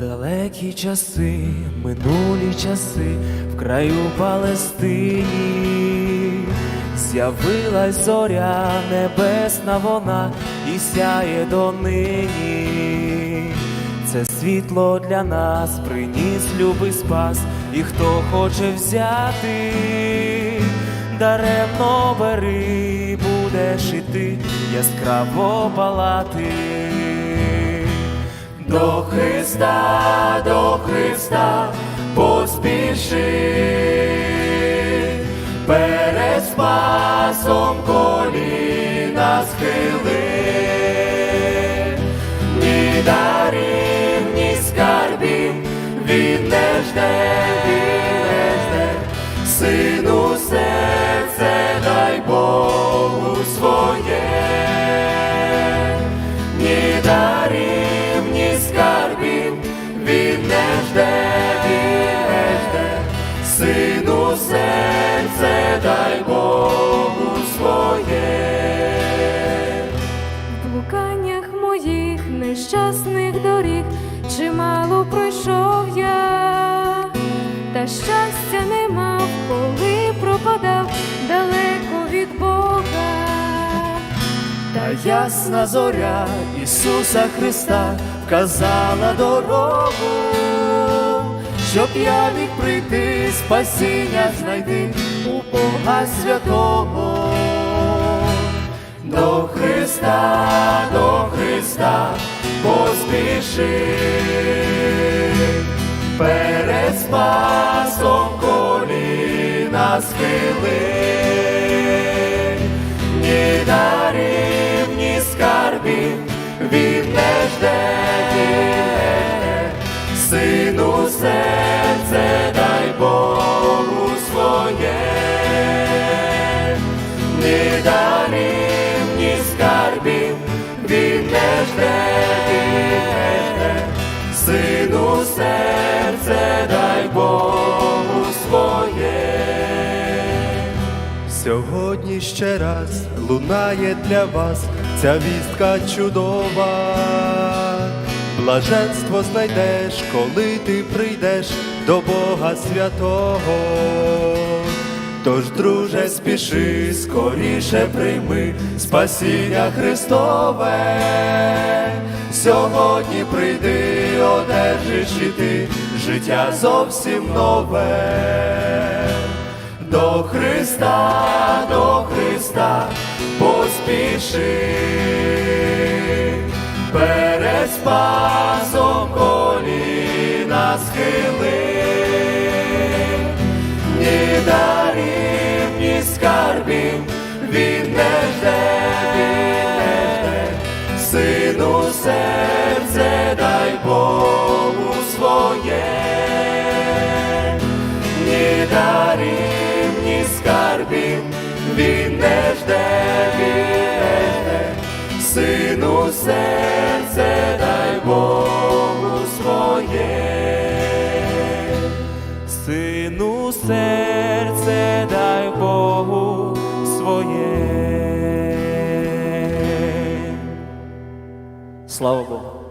Далекі часи, минулі часи, в краю Палестині з'явилась зоря небесна вона і сяє донині. Це світло для нас приніс любий спас, і хто хоче взяти, даремно бери, будеш іти, яскраво палати. До Христа, до Христа поспіши, перед спасом коліна схили, ні дарів, ні скарбів, він не жде, нещасних доріг чимало пройшов я, та щастя не мав, коли пропадав далеко від Бога. Та ясна зоря Ісуса Христа вказала дорогу, щоб я міг прийти, спасіння знайти у Бога святого. Спасом коліна схили. Ні дарів, ні скарбів, він не жде, сину серце дай Богу своє, ні дарів, Сьогодні ще раз лунає для вас ця вістка чудова. Блаженство знайдеш, коли ти прийдеш до Бога святого. Тож, друже, спіши, скоріше прийми спасіння Христове. Сьогодні прийди, одержиш і ти життя зовсім нове до Христа, до Христа поспіши, перед спасом коліна схили, жде, він сину серце дай Богу своє. Сину серце дай Богу своє. Слава Богу.